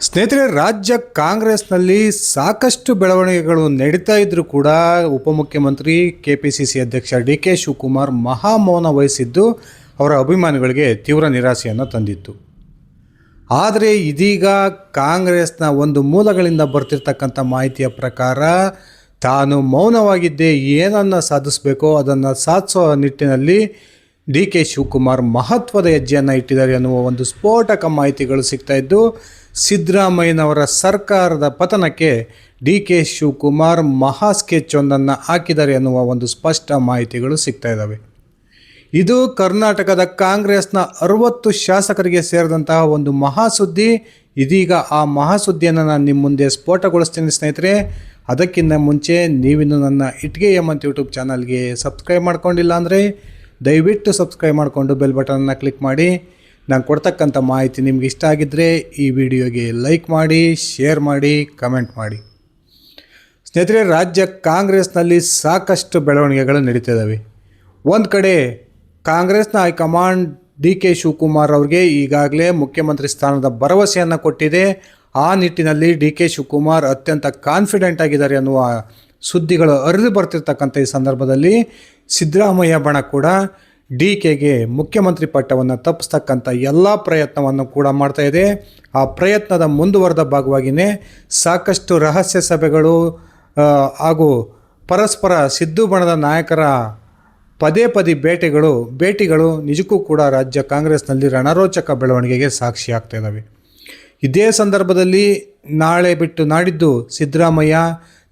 ಸ್ನೇಹಿತರೆ, ರಾಜ್ಯ ಕಾಂಗ್ರೆಸ್ನಲ್ಲಿ ಸಾಕಷ್ಟು ಬೆಳವಣಿಗೆಗಳು ನಡೀತಾ ಇದ್ರೂ ಕೂಡ ಉಪಮುಖ್ಯಮಂತ್ರಿ ಕೆ ಪಿ ಸಿ ಸಿ ಅಧ್ಯಕ್ಷ ಡಿ ಕೆ ಶಿವಕುಮಾರ್ ಮಹಾಮೌನ ವಹಿಸಿದ್ದು ಅವರ ಅಭಿಮಾನಿಗಳಿಗೆ ತೀವ್ರ ನಿರಾಸೆಯನ್ನು ತಂದಿತ್ತು. ಆದರೆ ಇದೀಗ ಕಾಂಗ್ರೆಸ್ನ ಒಂದು ಮೂಲಗಳಿಂದ ಬರ್ತಿರ್ತಕ್ಕಂಥ ಮಾಹಿತಿಯ ಪ್ರಕಾರ ತಾನು ಮೌನವಾಗಿದ್ದೇ ಏನನ್ನು ಸಾಧಿಸಬೇಕೋ ಅದನ್ನು ಸಾಧಿಸೋ ನಿಟ್ಟಿನಲ್ಲಿ ಡಿ ಕೆ ಶಿವಕುಮಾರ್ ಮಹತ್ವದ ಹೆಜ್ಜೆಯನ್ನು ಇಟ್ಟಿದ್ದಾರೆ ಅನ್ನುವ ಒಂದು ಸ್ಫೋಟಕ ಮಾಹಿತಿಗಳು ಸಿಗ್ತಾ ಇದ್ದು ಸಿದ್ದರಾಮಯ್ಯನವರ ಸರ್ಕಾರದ ಪತನಕ್ಕೆ ಡಿ ಕೆ ಶಿವಕುಮಾರ್ ಮಹಾ ಸ್ಕೆಚ್ ಒಂದನ್ನು ಹಾಕಿದ್ದಾರೆ ಎನ್ನುವ ಒಂದು ಸ್ಪಷ್ಟ ಮಾಹಿತಿಗಳು ಸಿಗ್ತಾ ಇದ್ದಾವೆ ಇದು ಕರ್ನಾಟಕದ ಕಾಂಗ್ರೆಸ್ನ ಅರವತ್ತು ಶಾಸಕರಿಗೆ ಸೇರಿದಂತಹ ಒಂದು ಮಹಾಸುದ್ದಿ. ಇದೀಗ ಆ ಮಹಾಸುದ್ದಿಯನ್ನು ನಾನು ನಿಮ್ಮ ಮುಂದೆ ಸ್ಫೋಟಗೊಳಿಸ್ತೀನಿ ಸ್ನೇಹಿತರೆ. ಅದಕ್ಕಿಂತ ಮುಂಚೆ ನೀವಿನ್ನು ನನ್ನ ಇಟ್ಗೆ ಅಂತ ಯೂಟ್ಯೂಬ್ ಚಾನಲ್ಗೆ ಸಬ್ಸ್ಕ್ರೈಬ್ ಮಾಡ್ಕೊಂಡಿಲ್ಲ ಅಂದರೆ ದಯವಿಟ್ಟು ಸಬ್ಸ್ಕ್ರೈಬ್ ಮಾಡಿಕೊಂಡು ಬೆಲ್ ಬಟನನ್ನು ಕ್ಲಿಕ್ ಮಾಡಿ. ನಾನು ಕೊಡ್ತಕ್ಕಂಥ ಮಾಹಿತಿ ನಿಮ್ಗೆ ಇಷ್ಟ ಆಗಿದ್ದರೆ ಈ ವಿಡಿಯೋಗೆ ಲೈಕ್ ಮಾಡಿ, ಶೇರ್ ಮಾಡಿ, ಕಮೆಂಟ್ ಮಾಡಿ. ಸ್ನೇಹಿತರೆ, ರಾಜ್ಯ ಕಾಂಗ್ರೆಸ್ನಲ್ಲಿ ಸಾಕಷ್ಟು ಬೆಳವಣಿಗೆಗಳು ನಡೀತಿದ್ದಾವೆ. ಒಂದು ಕಡೆ ಕಾಂಗ್ರೆಸ್ನ ಹೈಕಮಾಂಡ್ ಡಿ ಕೆ ಶಿವಕುಮಾರ್ ಅವ್ರಿಗೆ ಈಗಾಗಲೇ ಮುಖ್ಯಮಂತ್ರಿ ಸ್ಥಾನದ ಭರವಸೆಯನ್ನು ಕೊಟ್ಟಿದೆ. ಆ ನಿಟ್ಟಿನಲ್ಲಿ ಡಿ ಕೆ ಶಿವಕುಮಾರ್ ಅತ್ಯಂತ ಕಾನ್ಫಿಡೆಂಟ್ ಆಗಿದ್ದಾರೆ ಅನ್ನುವ ಸುದ್ದಿಗಳು ಅರಿದು ಬರ್ತಿರ್ತಕ್ಕಂಥ ಈ ಸಂದರ್ಭದಲ್ಲಿ ಸಿದ್ದರಾಮಯ್ಯ ಬಣ ಕೂಡ ಡಿ ಕೆಗೆ ಮುಖ್ಯಮಂತ್ರಿ ಪಟ್ಟವನ್ನು ತಪ್ಪಿಸ್ತಕ್ಕಂಥ ಎಲ್ಲ ಪ್ರಯತ್ನವನ್ನು ಕೂಡ ಮಾಡ್ತಾ ಇದೆ. ಆ ಪ್ರಯತ್ನದ ಮುಂದುವರೆದ ಭಾಗವಾಗಿಯೇ ಸಾಕಷ್ಟು ರಹಸ್ಯ ಸಭೆಗಳು ಹಾಗೂ ಪರಸ್ಪರ ಸಿದ್ದು ಬಣದ ನಾಯಕರ ಪದೇ ಪದೇ ಭೇಟಿಗಳು ಭೇಟಿಗಳು ನಿಜಕ್ಕೂ ಕೂಡ ರಾಜ್ಯ ಕಾಂಗ್ರೆಸ್ನಲ್ಲಿ ರಣರೋಚಕ ಬೆಳವಣಿಗೆಗೆ ಸಾಕ್ಷಿಯಾಗ್ತಾ ಇದ್ದಾವೆ ಇದೇ ಸಂದರ್ಭದಲ್ಲಿ ನಾಳೆ ಬಿಟ್ಟು ನಾಡಿದ್ದು ಸಿದ್ದರಾಮಯ್ಯ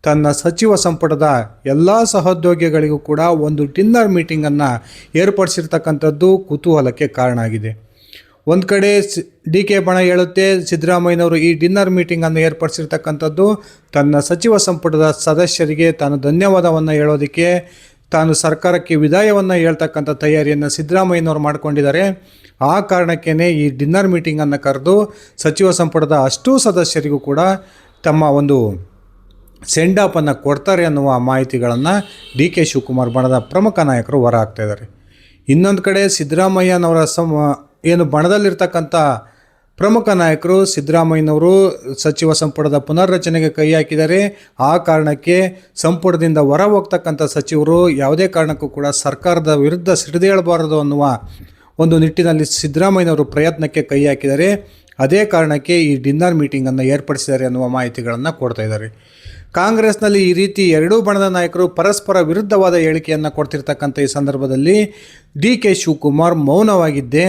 ತನ್ನ ಸಚಿವ ಸಂಪುಟದ ಎಲ್ಲ ಸಹೋದ್ಯೋಗಿಗಳಿಗೂ ಕೂಡ ಒಂದು ಡಿನ್ನರ್ ಮೀಟಿಂಗನ್ನು ಏರ್ಪಡಿಸಿರ್ತಕ್ಕಂಥದ್ದು ಕುತೂಹಲಕ್ಕೆ ಕಾರಣ ಆಗಿದೆ. ಒಂದು ಕಡೆ ಡಿ ಕೆ ಬಣ ಹೇಳುತ್ತೆ, ಸಿದ್ದರಾಮಯ್ಯನವರು ಈ ಡಿನ್ನರ್ ಮೀಟಿಂಗನ್ನು ಏರ್ಪಡಿಸಿರ್ತಕ್ಕಂಥದ್ದು ತನ್ನ ಸಚಿವ ಸಂಪುಟದ ಸದಸ್ಯರಿಗೆ ತಾನು ಧನ್ಯವಾದವನ್ನು ಹೇಳೋದಕ್ಕೆ, ತಾನು ಸರ್ಕಾರಕ್ಕೆ ವಿದಾಯವನ್ನು ಹೇಳ್ತಕ್ಕಂಥ ತಯಾರಿಯನ್ನು ಸಿದ್ದರಾಮಯ್ಯನವರು ಮಾಡಿಕೊಂಡಿದ್ದಾರೆ. ಆ ಕಾರಣಕ್ಕೇ ಈ ಡಿನ್ನರ್ ಮೀಟಿಂಗನ್ನು ಕರೆದು ಸಚಿವ ಸಂಪುಟದ ಅಷ್ಟೂ ಸದಸ್ಯರಿಗೂ ಕೂಡ ತಮ್ಮ ಒಂದು ಸೆಂಡ್ ಆಫನ್ನು ಕೊಡ್ತಾರೆ ಅನ್ನುವ ಮಾಹಿತಿಗಳನ್ನು ಡಿ ಕೆ ಶಿವಕುಮಾರ್ ಬಣದ ಪ್ರಮುಖ ನಾಯಕರು ಹೊರ ಹಾಕ್ತಾ ಇದ್ದಾರೆ ಇನ್ನೊಂದು ಕಡೆ ಸಿದ್ದರಾಮಯ್ಯನವರ ಸಮ, ಏನು ಬಣದಲ್ಲಿರ್ತಕ್ಕಂಥ ಪ್ರಮುಖ ನಾಯಕರು ಸಿದ್ದರಾಮಯ್ಯನವರು ಸಚಿವ ಸಂಪುಟದ ಪುನರ್ರಚನೆಗೆ ಕೈ ಹಾಕಿದ್ದಾರೆ ಆ ಕಾರಣಕ್ಕೆ ಸಂಪುಟದಿಂದ ಹೊರ ಹೋಗ್ತಕ್ಕಂಥ ಸಚಿವರು ಯಾವುದೇ ಕಾರಣಕ್ಕೂ ಕೂಡ ಸರ್ಕಾರದ ವಿರುದ್ಧ ಸಿಡಿದೇಳಬಾರದು ಅನ್ನುವ ಒಂದು ನಿಟ್ಟಿನಲ್ಲಿ ಸಿದ್ದರಾಮಯ್ಯನವರು ಪ್ರಯತ್ನಕ್ಕೆ ಕೈ ಹಾಕಿದ್ದಾರೆ ಅದೇ ಕಾರಣಕ್ಕೆ ಈ ಡಿನ್ನರ್ ಮೀಟಿಂಗನ್ನು ಏರ್ಪಡಿಸಿದ್ದಾರೆ ಅನ್ನುವ ಮಾಹಿತಿಗಳನ್ನು ಕೊಡ್ತಾ ಇದ್ದಾರೆ. ಕಾಂಗ್ರೆಸ್ನಲ್ಲಿ ಈ ರೀತಿ ಎರಡೂ ಬಣದ ನಾಯಕರು ಪರಸ್ಪರ ವಿರುದ್ಧವಾದ ಹೇಳಿಕೆಯನ್ನು ಕೊಡ್ತಿರ್ತಕ್ಕಂಥ ಈ ಸಂದರ್ಭದಲ್ಲಿ ಡಿ ಕೆ ಶಿವಕುಮಾರ್ ಮೌನವಾಗಿದ್ದೇ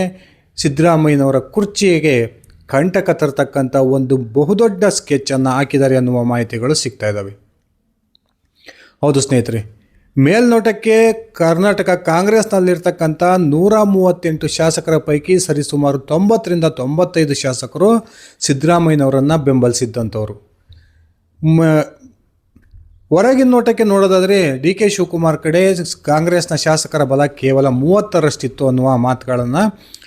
ಸಿದ್ದರಾಮಯ್ಯನವರ ಕುರ್ಚಿಗೆ ಕಂಟಕ ತರತಕ್ಕಂಥ ಒಂದು ಬಹುದೊಡ್ಡ ಸ್ಕೆಚ್ಚನ್ನು ಹಾಕಿದ್ದಾರೆ ಅನ್ನುವ ಮಾಹಿತಿಗಳು ಸಿಗ್ತಾ ಇದ್ದಾವೆ ಹೌದು ಸ್ನೇಹಿತರೆ, ಮೇಲ್ನೋಟಕ್ಕೆ ಕರ್ನಾಟಕ ಕಾಂಗ್ರೆಸ್ನಲ್ಲಿರ್ತಕ್ಕಂಥ ನೂರ ಮೂವತ್ತೆಂಟು ಶಾಸಕರ ಪೈಕಿ ಸರಿಸುಮಾರು ತೊಂಬತ್ತರಿಂದ ತೊಂಬತ್ತೈದು ಶಾಸಕರು ಸಿದ್ದರಾಮಯ್ಯನವರನ್ನು ಬೆಂಬಲಿಸಿದ್ದಂಥವ್ರು. ಹೊರಗಿನ ನೋಟಕ್ಕೆ ನೋಡೋದಾದರೆ ಡಿ ಕೆ ಶಿವಕುಮಾರ್ ಕಡೆ ಕಾಂಗ್ರೆಸ್ನ ಶಾಸಕರ ಬಲ ಕೇವಲ ಮೂವತ್ತರಷ್ಟಿತ್ತು ಅನ್ನುವ ಮಾತುಗಳನ್ನು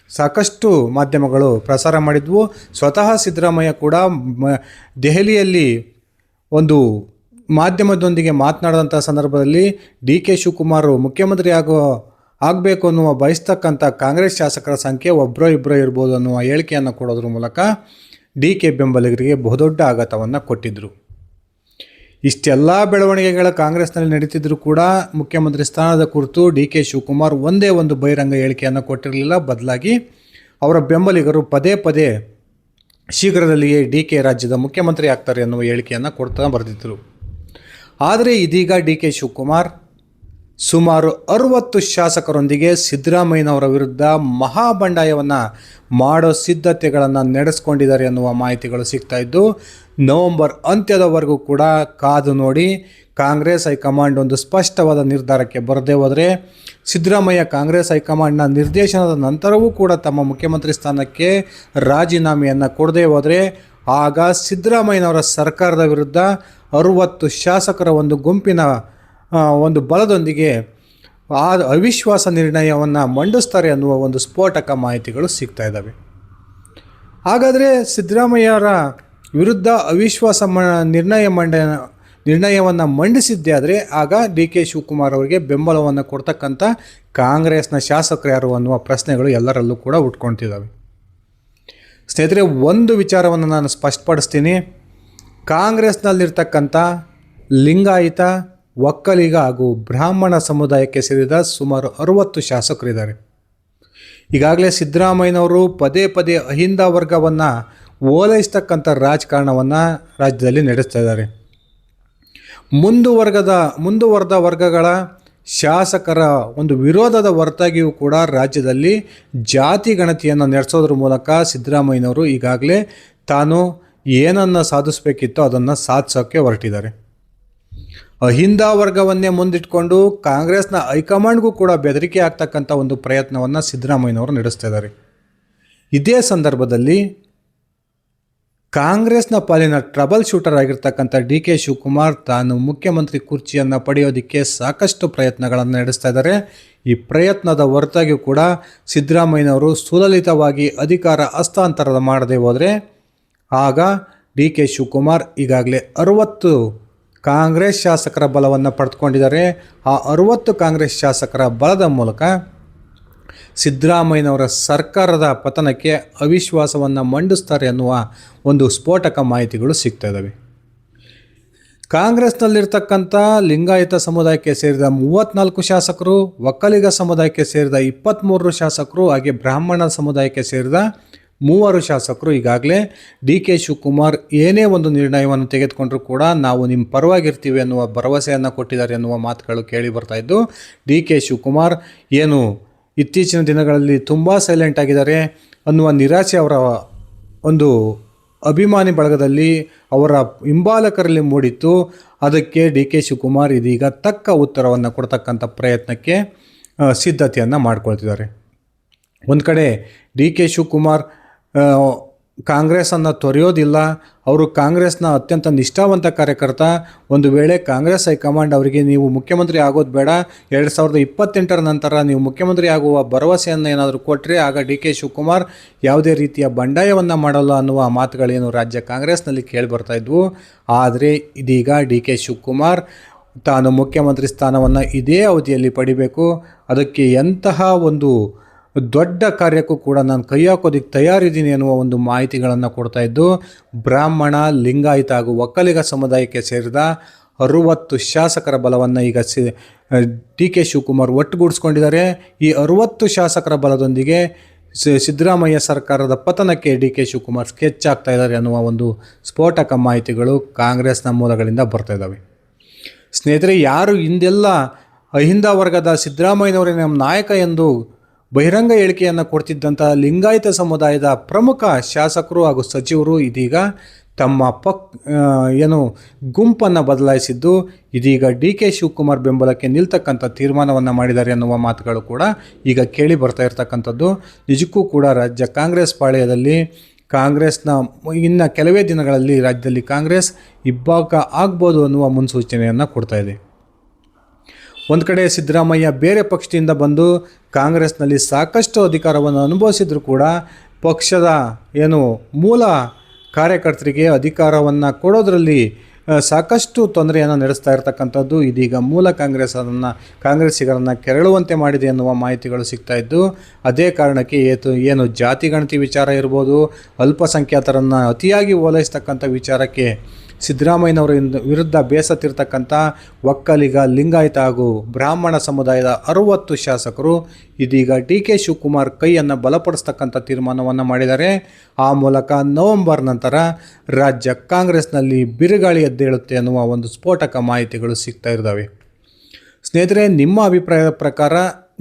ಸಾಕಷ್ಟು ಮಾಧ್ಯಮಗಳು ಪ್ರಸಾರ ಮಾಡಿದ್ವು. ಸ್ವತಃ ಸಿದ್ದರಾಮಯ್ಯ ಕೂಡ ದೆಹಲಿಯಲ್ಲಿ ಒಂದು ಮಾಧ್ಯಮದೊಂದಿಗೆ ಮಾತನಾಡಿದಂಥ ಸಂದರ್ಭದಲ್ಲಿ ಡಿ ಕೆ ಶಿವಕುಮಾರ್ ಮುಖ್ಯಮಂತ್ರಿ ಆಗೋ, ಆಗಬೇಕು ಅನ್ನುವ ಬಯಸ್ತಕ್ಕಂಥ ಕಾಂಗ್ರೆಸ್ ಶಾಸಕರ ಸಂಖ್ಯೆ ಒಬ್ಬರೋ ಇಬ್ಬರೋ ಇರ್ಬೋದು ಅನ್ನುವ ಹೇಳಿಕೆಯನ್ನು ಕೊಡೋದ್ರ ಮೂಲಕ ಡಿ ಕೆ ಬೆಂಬಲಿಗರಿಗೆ ಬಹುದೊಡ್ಡ ಆಘಾತವನ್ನು ಕೊಟ್ಟಿದ್ದರು ಇಷ್ಟೆಲ್ಲ ಬೆಳವಣಿಗೆಗಳ ಕಾಂಗ್ರೆಸ್ನಲ್ಲಿ ನಡೀತಿದ್ರು ಕೂಡ ಮುಖ್ಯಮಂತ್ರಿ ಸ್ಥಾನದ ಕುರಿತು ಡಿ ಕೆ ಶಿವಕುಮಾರ್ ಒಂದೇ ಒಂದು ಬಹಿರಂಗ ಹೇಳಿಕೆಯನ್ನು ಕೊಟ್ಟಿರಲಿಲ್ಲ. ಬದಲಾಗಿ ಅವರ ಬೆಂಬಲಿಗರು ಪದೇ ಪದೇ ಶೀಘ್ರದಲ್ಲಿಯೇ ಡಿ ಕೆ ರಾಜ್ಯದ ಮುಖ್ಯಮಂತ್ರಿ ಆಗ್ತಾರೆ ಅನ್ನುವ ಹೇಳಿಕೆಯನ್ನು ಕೊಡ್ತಾ ಬರೆದಿದ್ದರು ಆದರೆ ಇದೀಗ ಡಿ ಕೆ ಶಿವಕುಮಾರ್ ಸುಮಾರು ಅರುವತ್ತು ಶಾಸಕರೊಂದಿಗೆ ಸಿದ್ದರಾಮಯ್ಯನವರ ವಿರುದ್ಧ ಮಹಾಬಂಡಾಯವನ್ನು ಮಾಡೋ ಸಿದ್ಧತೆಗಳನ್ನು ನಡೆಸ್ಕೊಂಡಿದ್ದಾರೆ ಎನ್ನುವ ಮಾಹಿತಿಗಳು ಸಿಗ್ತಾ ಇದ್ದು, ನವೆಂಬರ್ ಅಂತ್ಯದವರೆಗೂ ಕೂಡ ಕಾದು ನೋಡಿ ಕಾಂಗ್ರೆಸ್ ಹೈಕಮಾಂಡ್ ಒಂದು ಸ್ಪಷ್ಟವಾದ ನಿರ್ಧಾರಕ್ಕೆ ಬರದೇ ಹೋದರೆ ಸಿದ್ದರಾಮಯ್ಯ ಕಾಂಗ್ರೆಸ್ ಹೈಕಮಾಂಡ್ನ ನಿರ್ದೇಶನದ ನಂತರವೂ ಕೂಡ ತಮ್ಮ ಮುಖ್ಯಮಂತ್ರಿ ಸ್ಥಾನಕ್ಕೆ ರಾಜೀನಾಮೆಯನ್ನು ಕೊಡದೇ ಹೋದರೆ ಆಗ ಸಿದ್ದರಾಮಯ್ಯನವರ ಸರ್ಕಾರದ ವಿರುದ್ಧ ಅರುವತ್ತು ಶಾಸಕರ ಒಂದು ಗುಂಪಿನ ಒಂದು ಬಲದೊಂದಿಗೆ ಆ ಅವಿಶ್ವಾಸ ನಿರ್ಣಯವನ್ನು ಮಂಡಿಸ್ತಾರೆ ಅನ್ನುವ ಒಂದು ಸ್ಫೋಟಕ ಮಾಹಿತಿಗಳು ಸಿಗ್ತಾ ಇದ್ದಾವೆ. ಹಾಗಾದರೆ ಸಿದ್ದರಾಮಯ್ಯರ ವಿರುದ್ಧ ಅವಿಶ್ವಾಸ ಮ, ನಿರ್ಣಯ ಮಂಡ, ನಿರ್ಣಯವನ್ನು ಮಂಡಿಸಿದ್ದೇ ಆದರೆ ಆಗ ಡಿ ಕೆ ಶಿವಕುಮಾರ್ ಅವರಿಗೆ ಬೆಂಬಲವನ್ನು ಕೊಡ್ತಕ್ಕಂಥ ಕಾಂಗ್ರೆಸ್ನ ಶಾಸಕರು ಯಾರು ಅನ್ನುವ ಪ್ರಶ್ನೆಗಳು ಎಲ್ಲರಲ್ಲೂ ಕೂಡ ಉಟ್ಕೊಳ್ತಿದ್ದಾವೆ ಸ್ನೇಹಿತರೆ, ಒಂದು ವಿಚಾರವನ್ನು ನಾನು ಸ್ಪಷ್ಟಪಡಿಸ್ತೀನಿ. ಕಾಂಗ್ರೆಸ್ನಲ್ಲಿರ್ತಕ್ಕಂಥ ಲಿಂಗಾಯತ ಒಕ್ಕಲಿಗ ಹಾಗೂ ಬ್ರಾಹ್ಮಣ ಸಮುದಾಯಕ್ಕೆ ಸೇರಿದ ಸುಮಾರು ಅರುವತ್ತು ಶಾಸಕರಿದ್ದಾರೆ. ಈಗಾಗಲೇ ಸಿದ್ದರಾಮಯ್ಯನವರು ಪದೇ ಪದೇ ಅಹಿಂದ ವರ್ಗವನ್ನು ಓಲೈಸ್ತಕ್ಕಂಥ ರಾಜಕಾರಣವನ್ನು ರಾಜ್ಯದಲ್ಲಿ ನಡೆಸ್ತಾ ಇದ್ದಾರೆ. ಮುಂದುವರ್ಗದ ಮುಂದುವರೆದ ವರ್ಗಗಳ ಶಾಸಕರ ಒಂದು ವಿರೋಧದ ಹೊರತಾಗಿಯೂ ಕೂಡ ರಾಜ್ಯದಲ್ಲಿ ಜಾತಿ ಗಣತಿಯನ್ನು ನಡೆಸೋದ್ರ ಮೂಲಕ ಸಿದ್ದರಾಮಯ್ಯನವರು ಈಗಾಗಲೇ ತಾನು ಏನನ್ನು ಸಾಧಿಸಬೇಕಿತ್ತೋ ಅದನ್ನು ಸಾಧಿಸೋಕ್ಕೆ ಹೊರಟಿದ್ದಾರೆ. ಅಹಿಂದ ವರ್ಗವನ್ನೇ ಮುಂದಿಟ್ಕೊಂಡು ಕಾಂಗ್ರೆಸ್ನ ಹೈಕಮಾಂಡ್ಗೂ ಕೂಡ ಬೆದರಿಕೆ ಆಗ್ತಕ್ಕಂಥ ಒಂದು ಪ್ರಯತ್ನವನ್ನು ಸಿದ್ದರಾಮಯ್ಯನವರು ನಡೆಸ್ತಾ ಇದ್ದಾರೆ. ಇದೇ ಸಂದರ್ಭದಲ್ಲಿ ಕಾಂಗ್ರೆಸ್ನ ಪಾಲಿನ ಟ್ರಬಲ್ ಶೂಟರ್ ಆಗಿರ್ತಕ್ಕಂಥ ಡಿ ಕೆ ಶಿವಕುಮಾರ್ ತಾನು ಮುಖ್ಯಮಂತ್ರಿ ಕುರ್ಚಿಯನ್ನು ಪಡೆಯೋದಕ್ಕೆ ಸಾಕಷ್ಟು ಪ್ರಯತ್ನಗಳನ್ನು ನಡೆಸ್ತಾ ಇದ್ದಾರೆ. ಈ ಪ್ರಯತ್ನದ ಹೊರತಾಗಿಯೂ ಕೂಡ ಸಿದ್ದರಾಮಯ್ಯನವರು ಸುಲಲಿತವಾಗಿ ಅಧಿಕಾರ ಹಸ್ತಾಂತರ ಮಾಡದೆ ಹೋದರೆ ಆಗ ಡಿ ಕೆ ಶಿವಕುಮಾರ್ ಈಗಾಗಲೇ ಅರುವತ್ತು ಕಾಂಗ್ರೆಸ್ ಶಾಸಕರ ಬಲವನ್ನು ಪಡೆದುಕೊಂಡಿದ್ದಾರೆ. ಆ ಅರುವತ್ತು ಕಾಂಗ್ರೆಸ್ ಶಾಸಕರ ಬಲದ ಮೂಲಕ ಸಿದ್ದರಾಮಯ್ಯನವರ ಸರ್ಕಾರದ ಪತನಕ್ಕೆ ಅವಿಶ್ವಾಸವನ್ನು ಮಂಡಿಸ್ತಾರೆ ಅನ್ನುವ ಒಂದು ಸ್ಫೋಟಕ ಮಾಹಿತಿಗಳು ಸಿಗ್ತಾ ಇದ್ದಾವೆ. ಕಾಂಗ್ರೆಸ್ನಲ್ಲಿರ್ತಕ್ಕಂಥ ಲಿಂಗಾಯತ ಸಮುದಾಯಕ್ಕೆ ಸೇರಿದ ಮೂವತ್ತ್ನಾಲ್ಕು ಶಾಸಕರು, ಒಕ್ಕಲಿಗ ಸಮುದಾಯಕ್ಕೆ ಸೇರಿದ ಇಪ್ಪತ್ತ್ಮೂರು ಶಾಸಕರು, ಹಾಗೆ ಬ್ರಾಹ್ಮಣ ಸಮುದಾಯಕ್ಕೆ ಸೇರಿದ ಮೂವರು ಶಾಸಕರು ಈಗಾಗಲೇ ಡಿ ಕೆ ಶಿವಕುಮಾರ್ ಏನೇ ಒಂದು ನಿರ್ಣಯವನ್ನು ತೆಗೆದುಕೊಂಡರೂ ಕೂಡ ನಾವು ನಿಮ್ಮ ಪರವಾಗಿರ್ತೀವಿ ಅನ್ನುವ ಭರವಸೆಯನ್ನು ಕೊಟ್ಟಿದ್ದಾರೆ ಎನ್ನುವ ಮಾತುಗಳು ಕೇಳಿ ಬರ್ತಾ ಇದ್ದು, ಡಿ ಕೆ ಶಿವಕುಮಾರ್ ಏನು ಇತ್ತೀಚಿನ ದಿನಗಳಲ್ಲಿ ತುಂಬ ಸೈಲೆಂಟ್ ಆಗಿದ್ದಾರೆ ಅನ್ನುವ ನಿರಾಸೆ ಅವರ ಒಂದು ಅಭಿಮಾನಿ ಬಳಗದಲ್ಲಿ ಅವರ ಹಿಂಬಾಲಕರಲ್ಲಿ ಮೂಡಿತ್ತು. ಅದಕ್ಕೆ ಡಿ ಕೆ ಶಿವಕುಮಾರ್ ಇದೀಗ ತಕ್ಕ ಉತ್ತರವನ್ನು ಕೊಡ್ತಕ್ಕಂಥ ಪ್ರಯತ್ನಕ್ಕೆ ಸಿದ್ಧತೆಯನ್ನು ಮಾಡ್ಕೊಳ್ತಿದ್ದಾರೆ. ಒಂದು ಕಡೆ ಡಿ ಕೆ ಶಿವಕುಮಾರ್ ಕಾಂಗ್ರೆಸ್ಸನ್ನು ತೊರೆಯೋದಿಲ್ಲ. ಅವರು ಕಾಂಗ್ರೆಸ್ನ ಅತ್ಯಂತ ನಿಷ್ಠಾವಂತ ಕಾರ್ಯಕರ್ತ. ಒಂದು ವೇಳೆ ಕಾಂಗ್ರೆಸ್ ಹೈಕಮಾಂಡ್ ಅವರಿಗೆ ನೀವು ಮುಖ್ಯಮಂತ್ರಿ ಆಗೋದು ಬೇಡ, ಎರಡು ಸಾವಿರದ ಇಪ್ಪತ್ತೆಂಟರ ನಂತರ ನೀವು ಮುಖ್ಯಮಂತ್ರಿ ಆಗುವ ಭರವಸೆಯನ್ನು ಏನಾದರೂ ಕೊಟ್ಟರೆ ಆಗ ಡಿ ಕೆ ಶಿವಕುಮಾರ್ ಯಾವುದೇ ರೀತಿಯ ಬಂಡಾಯವನ್ನು ಮಾಡಲ್ಲ ಅನ್ನುವ ಮಾತುಗಳೇನು ರಾಜ್ಯ ಕಾಂಗ್ರೆಸ್ನಲ್ಲಿ ಕೇಳಿಬರ್ತಾ ಇದ್ವು. ಆದರೆ ಇದೀಗ ಡಿ ಕೆ ಶಿವಕುಮಾರ್ ತಾನು ಮುಖ್ಯಮಂತ್ರಿ ಸ್ಥಾನವನ್ನು ಇದೇ ಅವಧಿಯಲ್ಲಿ ಪಡಿಬೇಕು. ಅದಕ್ಕೆ ಎಂತಹ ಒಂದು ದೊಡ್ಡ ಕಾರ್ಯಕ್ಕೂ ಕೂಡ ನಾನು ಕೈ ಹಾಕೋದಕ್ಕೆ ತಯಾರಿದ್ದೀನಿ ಅನ್ನುವ ಒಂದು ಮಾಹಿತಿಗಳನ್ನು ಕೊಡ್ತಾ ಇದ್ದು, ಬ್ರಾಹ್ಮಣ, ಲಿಂಗಾಯತ ಹಾಗೂ ಒಕ್ಕಲಿಗ ಸಮುದಾಯಕ್ಕೆ ಸೇರಿದ ಅರುವತ್ತು ಶಾಸಕರ ಬಲವನ್ನು ಈಗ ಸಿ ಡಿ ಕೆ ಶಿವಕುಮಾರ್ ಒಟ್ಟುಗೂಡಿಸ್ಕೊಂಡಿದ್ದಾರೆ. ಈ ಅರುವತ್ತು ಶಾಸಕರ ಬಲದೊಂದಿಗೆ ಸಿದ್ದರಾಮಯ್ಯ ಸರ್ಕಾರದ ಪತನಕ್ಕೆ ಡಿ ಕೆ ಶಿವಕುಮಾರ್ ಸ್ಕೆಚ್ ಆಗ್ತಾ ಇದ್ದಾರೆ ಅನ್ನುವ ಒಂದು ಸ್ಫೋಟಕ ಮಾಹಿತಿಗಳು ಕಾಂಗ್ರೆಸ್ನ ಮೂಲಗಳಿಂದ ಬರ್ತಾ ಇದ್ದಾವೆ. ಸ್ನೇಹಿತರೆ, ಯಾರು ಹಿಂದೆಲ್ಲ ಅಹಿಂದ ವರ್ಗದ ಸಿದ್ದರಾಮಯ್ಯನವರೇ ನಮ್ಮ ನಾಯಕ ಎಂದು ಬಹಿರಂಗ ಹೇಳಿಕೆಯನ್ನು ಕೊಡ್ತಿದ್ದಂತಹ ಲಿಂಗಾಯತ ಸಮುದಾಯದ ಪ್ರಮುಖ ಶಾಸಕರು ಹಾಗೂ ಸಚಿವರು ಇದೀಗ ತಮ್ಮ ಪಕ್ ಏನು ಗುಂಪನ್ನು ಬದಲಾಯಿಸಿದ್ದು, ಇದೀಗ ಡಿ ಕೆ ಶಿವಕುಮಾರ್ ಬೆಂಬಲಕ್ಕೆ ನಿಲ್ತಕ್ಕಂಥ ತೀರ್ಮಾನವನ್ನು ಮಾಡಿದ್ದಾರೆ ಅನ್ನುವ ಮಾತುಗಳು ಕೂಡ ಈಗ ಕೇಳಿ ಬರ್ತಾ ಇರ್ತಕ್ಕಂಥದ್ದು. ನಿಜಕ್ಕೂ ಕೂಡ ರಾಜ್ಯ ಕಾಂಗ್ರೆಸ್ ಪಾಳ್ಯದಲ್ಲಿ ಕಾಂಗ್ರೆಸ್ನ ಇನ್ನು ಕೆಲವೇ ದಿನಗಳಲ್ಲಿ ರಾಜ್ಯದಲ್ಲಿ ಕಾಂಗ್ರೆಸ್ ಇಬ್ಬಾಗ ಆಗ್ಬೋದು ಅನ್ನುವ ಮುನ್ಸೂಚನೆಯನ್ನು ಕೊಡ್ತಾ ಒಂದು ಕಡೆ ಸಿದ್ದರಾಮಯ್ಯ ಬೇರೆ ಪಕ್ಷದಿಂದ ಬಂದು ಕಾಂಗ್ರೆಸ್ನಲ್ಲಿ ಸಾಕಷ್ಟು ಅಧಿಕಾರವನ್ನು ಅನುಭವಿಸಿದರೂ ಕೂಡ ಪಕ್ಷದ ಏನು ಮೂಲ ಕಾರ್ಯಕರ್ತರಿಗೆ ಅಧಿಕಾರವನ್ನು ಕೊಡೋದರಲ್ಲಿ ಸಾಕಷ್ಟು ತೊಂದರೆಯನ್ನು ನಡೆಸ್ತಾ ಇರತಕ್ಕಂಥದ್ದು ಇದೀಗ ಮೂಲ ಕಾಂಗ್ರೆಸ್ ಅದನ್ನು ಕಾಂಗ್ರೆಸ್ಸಿಗರನ್ನು ಕೆರಳುವಂತೆ ಮಾಡಿದೆ ಎನ್ನುವ ಮಾಹಿತಿಗಳು ಸಿಗ್ತಾ ಇದ್ದು, ಅದೇ ಕಾರಣಕ್ಕೆ ಏತು ಏನು ಜಾತಿ ಗಣತಿ ವಿಚಾರ ಇರ್ಬೋದು, ಅಲ್ಪಸಂಖ್ಯಾತರನ್ನು ಅತಿಯಾಗಿ ಓಲೈಸ್ತಕ್ಕಂಥ ವಿಚಾರಕ್ಕೆ ಸಿದ್ದರಾಮಯ್ಯನವರ ವಿರುದ್ಧ ಬೇಸತ್ತಿರ್ತಕ್ಕಂಥ ಒಕ್ಕಲಿಗ ಲಿಂಗಾಯತ ಹಾಗೂ ಬ್ರಾಹ್ಮಣ ಸಮುದಾಯದ ಅರುವತ್ತು ಶಾಸಕರು ಇದೀಗ ಡಿ ಕೆ ಶಿವಕುಮಾರ್ ಕೈಯನ್ನು ಬಲಪಡಿಸ್ತಕ್ಕಂಥ ತೀರ್ಮಾನವನ್ನು ಮಾಡಿದ್ದಾರೆ. ಆ ಮೂಲಕ ನವೆಂಬರ್ ನಂತರ ರಾಜ್ಯ ಕಾಂಗ್ರೆಸ್ನಲ್ಲಿ ಬಿರುಗಾಳಿ ಎದ್ದೇಳುತ್ತೆ ಅನ್ನುವ ಒಂದು ಸ್ಫೋಟಕ ಮಾಹಿತಿಗಳು ಸಿಗ್ತಾ ಇರ್ತವೆ ಸ್ನೇಹಿತರೆ, ನಿಮ್ಮ ಅಭಿಪ್ರಾಯದ ಪ್ರಕಾರ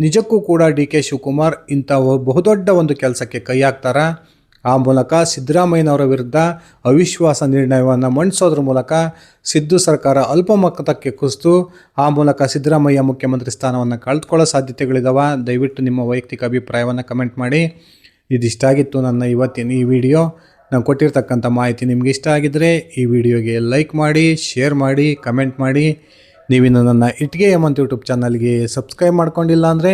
ನಿಜಕ್ಕೂ ಕೂಡ ಡಿ ಕೆ ಶಿವಕುಮಾರ್ ಇಂಥ ಬಹುದೊಡ್ಡ ಒಂದು ಕೆಲಸಕ್ಕೆ ಕೈ ಹಾಕ್ತಾರಾ? ಆ ಮೂಲಕ ಸಿದ್ದರಾಮಯ್ಯನವರ ವಿರುದ್ಧ ಅವಿಶ್ವಾಸ ನಿರ್ಣಯವನ್ನು ಮಂಡಿಸೋದ್ರ ಮೂಲಕ ಸಿದ್ದು ಸರ್ಕಾರ ಅಲ್ಪಮತಕ್ಕೆ ಕುಸಿತು ಆ ಮೂಲಕ ಸಿದ್ದರಾಮಯ್ಯ ಮುಖ್ಯಮಂತ್ರಿ ಸ್ಥಾನವನ್ನು ಕಳೆದುಕೊಳ್ಳೋ ಸಾಧ್ಯತೆಗಳಿದಾವ? ದಯವಿಟ್ಟು ನಿಮ್ಮ ವೈಯಕ್ತಿಕ ಅಭಿಪ್ರಾಯವನ್ನು ಕಮೆಂಟ್ ಮಾಡಿ. ಇದಿಷ್ಟಾಗಿತ್ತು ನನ್ನ ಇವತ್ತಿನ ಈ ವಿಡಿಯೋ. ನಾನು ಕೊಟ್ಟಿರ್ತಕ್ಕಂಥ ಮಾಹಿತಿ ನಿಮ್ಗೆ ಇಷ್ಟ ಆಗಿದ್ದರೆ ಈ ವಿಡಿಯೋಗೆ ಲೈಕ್ ಮಾಡಿ, ಶೇರ್ ಮಾಡಿ, ಕಮೆಂಟ್ ಮಾಡಿ. ನೀವಿನ್ನು ನನ್ನ ಇಟ್ಗೆ ಹೇಮಂತ್ ಯೂಟ್ಯೂಬ್ ಚಾನಲ್ಗೆ ಸಬ್ಸ್ಕ್ರೈಬ್ ಮಾಡ್ಕೊಂಡಿಲ್ಲ ಅಂದರೆ